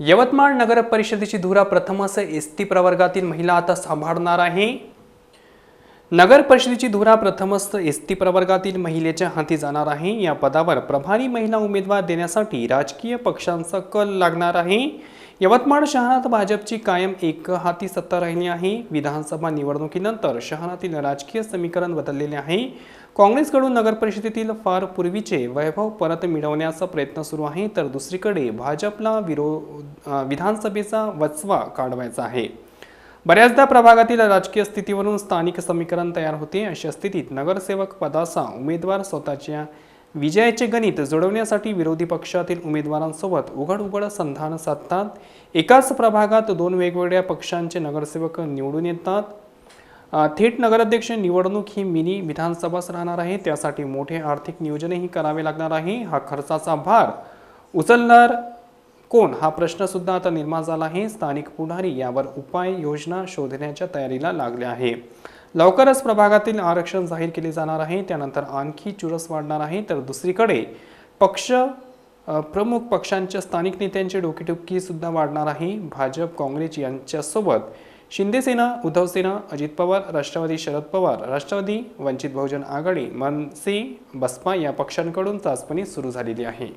यवतमाळ नगर परिषदेची धुरा प्रथमच एस टी प्रवर्गातील महिला आता सांभाळणार आहे. नगर परिषदेची धुरा प्रथमच एस टी प्रवर्गातील महिलेच्या हाती जाणार आहे. या पदावर प्रभारी महिला उमेदवार देण्यासाठी राजकीय पक्षांचा कल लागणार आहे. यवतमाळ शहरात भाजपची कायम एक हाती सत्ता राहिली आहे. विधानसभा निवडणुकीनंतर शहरातील राजकीय समीकरण बदललेले आहे. काँग्रेसकडून नगर परिषदेतील फार पूर्वीचे वैभव परत मिळवण्याचा प्रयत्न सुरू आहे. तर दुसरीकडे भाजपला विरोध विधानसभेचा वचवा काढवायचा आहे. बऱ्याचदा प्रभागातील राजकीय स्थितीवरून स्थानिक समीकरण तयार होते अशा स्थितीत नगरसेवक पदाचा उमेदवार स्वतःच्या विजयाचे गणित जुळवण्यासाठी विरोधी पक्षातील उमेदवारांसोबत उघड उघड संधान साधतात. एकाच प्रभागात दोन वेगवेगळ्या पक्षांचे नगरसेवक निवडून येतात. थेट नगराध्यक्ष निवडणूक ही मिनी विधानसभाच राहणार आहे त्यासाठी मोठे आर्थिक नियोजनही करावे लागणार आहे. हा खर्चाचा भार उचलणार कोण? हा प्रश्न सुद्धा आता निर्माण झाला आहे. स्थानिक पुढारी यावर उपाय योजना शोधण्याच्या तयारीला लागले आहे. लवकरच प्रभागातील आरक्षण जाहीर केले जाणार आहे. त्यानंतर आणखी चुरस वाढणार आहे. तर दुसरीकडे पक्ष प्रमुख पक्षांच्या स्थानिक नेत्यांची डोकेटुकी सुद्धा वाढणार आहे. भाजप काँग्रेस यांच्यासोबत शिंदेसेना उद्धवसेना अजित पवार राष्ट्रवादी शरद पवार राष्ट्रवादी वंचित बहुजन आघाडी मनसे बसपा या पक्षांकडून चाचपणी सुरू झालेली आहे.